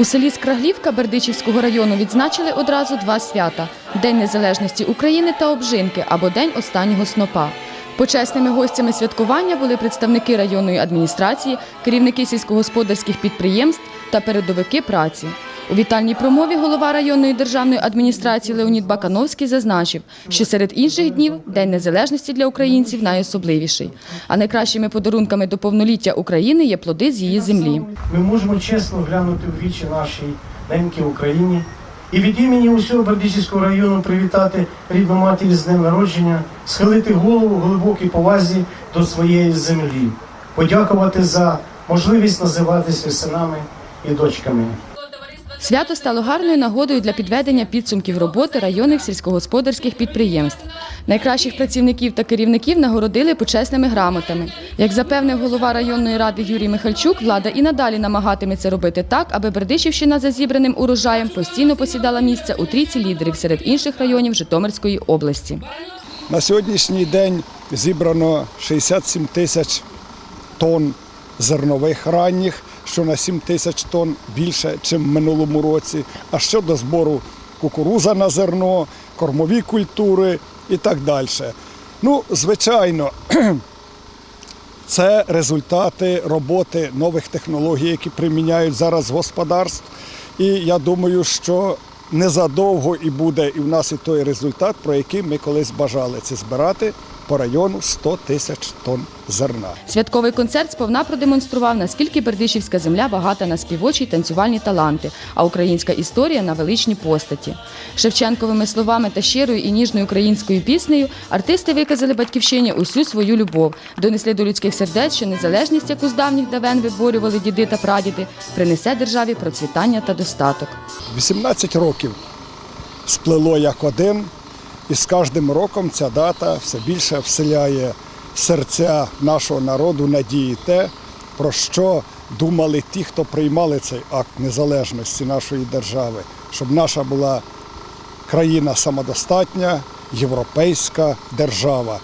У селі Скраглівка Бердичівського району відзначили одразу два свята: День Незалежності України та обжинки або День останнього снопа. Почесними гостями святкування були представники районної адміністрації, керівники сільськогосподарських підприємств та передовики праці. У вітальній промові голова районної державної адміністрації Леонід Бакановський зазначив, що серед інших днів День Незалежності для українців найособливіший. А найкращими подарунками до повноліття України є плоди з її землі. Ми можемо чесно глянути в вічі нашій ненькій Україні і від імені усього Бердичівського району привітати рідну матір з днем народження, схилити голову глибокій повазі до своєї землі, подякувати за можливість називатися синами і дочками. Свято стало гарною нагодою для підведення підсумків роботи районних сільськогосподарських підприємств. Найкращих працівників та керівників нагородили почесними грамотами. Як запевнив голова районної ради Юрій Михальчук, влада і надалі намагатиметься робити так, аби Бердичівщина за зібраним урожаєм постійно посідала місце у трійці лідерів серед інших районів Житомирської області. На сьогоднішній день зібрано 67 тисяч тонн зернових ранніх, що на 7 тисяч тонн більше, ніж в минулому році. А щодо збору кукуруза на зерно, кормові культури і так далі. Ну, звичайно, це результати роботи нових технологій, які приміняють зараз господарств. І я думаю, що незадовго і буде і в нас і той результат, про який ми колись бажали це збирати по району 100 тисяч тонн зерна. Святковий концерт сповна продемонстрував, наскільки бердичівська земля багата на співочі й танцювальні таланти, а українська історія на величні постаті. Шевченковими словами та щирою і ніжною українською піснею артисти виказали батьківщині усю свою любов, донесли до людських сердець, що незалежність, яку з давніх давен виборювали діди та прадіди, принесе державі процвітання та достаток. 18 років сплело як один, і з кожним роком ця дата все більше вселяє в серця нашого народу надії те, про що думали ті, хто приймали цей акт незалежності нашої держави, щоб наша була країна самодостатня, європейська держава.